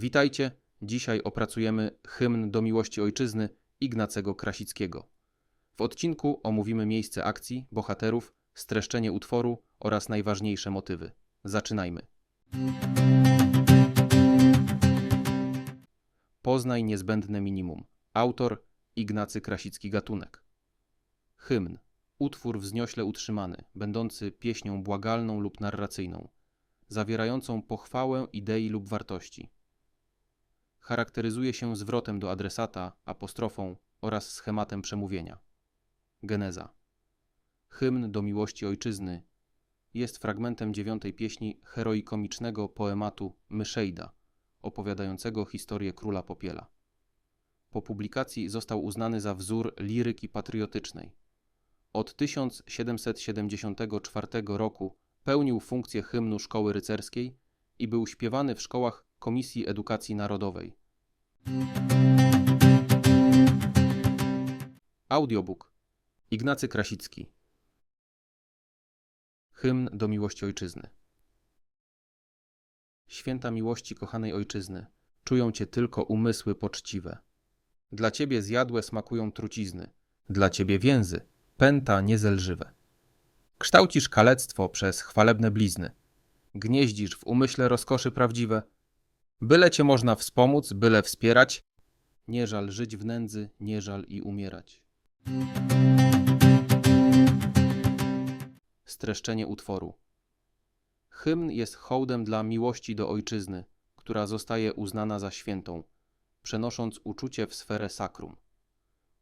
Witajcie. Dzisiaj opracujemy hymn do miłości ojczyzny Ignacego Krasickiego. W odcinku omówimy miejsce akcji, bohaterów, streszczenie utworu oraz najważniejsze motywy. Zaczynajmy. Poznaj niezbędne minimum. Autor Ignacy Krasicki Gatunek. Hymn. Utwór wzniośle utrzymany, będący pieśnią błagalną lub narracyjną, zawierającą pochwałę idei lub wartości. Charakteryzuje się zwrotem do adresata, apostrofą oraz schematem przemówienia. Geneza. Hymn do miłości ojczyzny jest fragmentem dziewiątej pieśni heroikomicznego poematu Myszejda, opowiadającego historię króla Popiela. Po publikacji został uznany za wzór liryki patriotycznej. Od 1774 roku pełnił funkcję hymnu szkoły rycerskiej i był śpiewany w szkołach Komisji Edukacji Narodowej. Audiobook Ignacy Krasicki Hymn do miłości ojczyzny Święta miłości kochanej ojczyzny, czują cię tylko umysły poczciwe. Dla ciebie zjadłe smakują trucizny, dla ciebie więzy, pęta niezelżywe. Kształcisz kalectwo przez chwalebne blizny, gnieździsz w umyśle rozkoszy prawdziwe. Byle cię można wspomóc, byle wspierać, nie żal żyć w nędzy, nie żal i umierać. Streszczenie utworu. Hymn jest hołdem dla miłości do ojczyzny, która zostaje uznana za świętą, przenosząc uczucie w sferę sakrum.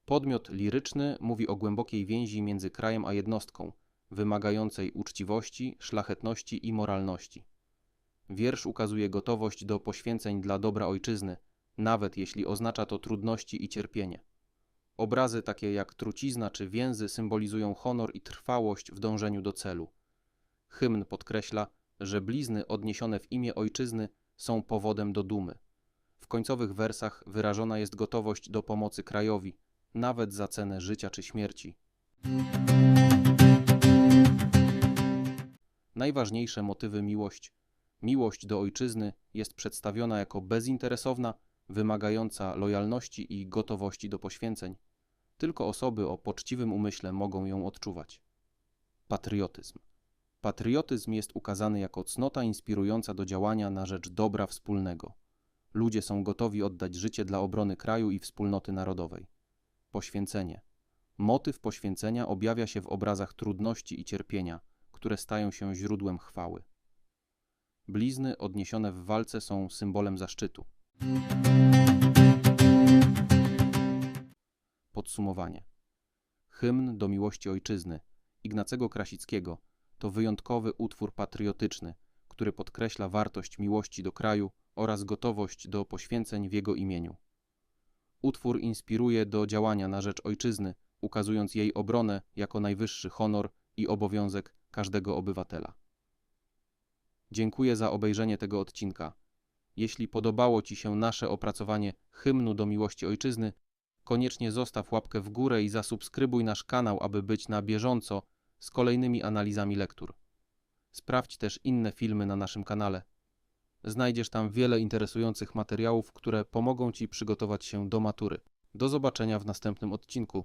Podmiot liryczny mówi o głębokiej więzi między krajem a jednostką, wymagającej uczciwości, szlachetności i moralności. Wiersz ukazuje gotowość do poświęceń dla dobra ojczyzny, nawet jeśli oznacza to trudności i cierpienie. Obrazy takie jak trucizna czy więzy symbolizują honor i trwałość w dążeniu do celu. Hymn podkreśla, że blizny odniesione w imię ojczyzny są powodem do dumy. W końcowych wersach wyrażona jest gotowość do pomocy krajowi, nawet za cenę życia czy śmierci. Najważniejsze motywy miłość. Miłość do ojczyzny jest przedstawiona jako bezinteresowna, wymagająca lojalności i gotowości do poświęceń. Tylko osoby o poczciwym umyśle mogą ją odczuwać. Patriotyzm. Patriotyzm jest ukazany jako cnota inspirująca do działania na rzecz dobra wspólnego. Ludzie są gotowi oddać życie dla obrony kraju i wspólnoty narodowej. Poświęcenie. Motyw poświęcenia objawia się w obrazach trudności i cierpienia, które stają się źródłem chwały. Blizny odniesione w walce są symbolem zaszczytu. Podsumowanie. Hymn do miłości ojczyzny Ignacego Krasickiego to wyjątkowy utwór patriotyczny, który podkreśla wartość miłości do kraju oraz gotowość do poświęceń w jego imieniu. Utwór inspiruje do działania na rzecz ojczyzny, ukazując jej obronę jako najwyższy honor i obowiązek każdego obywatela. Dziękuję za obejrzenie tego odcinka. Jeśli podobało Ci się nasze opracowanie hymnu do miłości ojczyzny, koniecznie zostaw łapkę w górę i zasubskrybuj nasz kanał, aby być na bieżąco z kolejnymi analizami lektur. Sprawdź też inne filmy na naszym kanale. Znajdziesz tam wiele interesujących materiałów, które pomogą Ci przygotować się do matury. Do zobaczenia w następnym odcinku.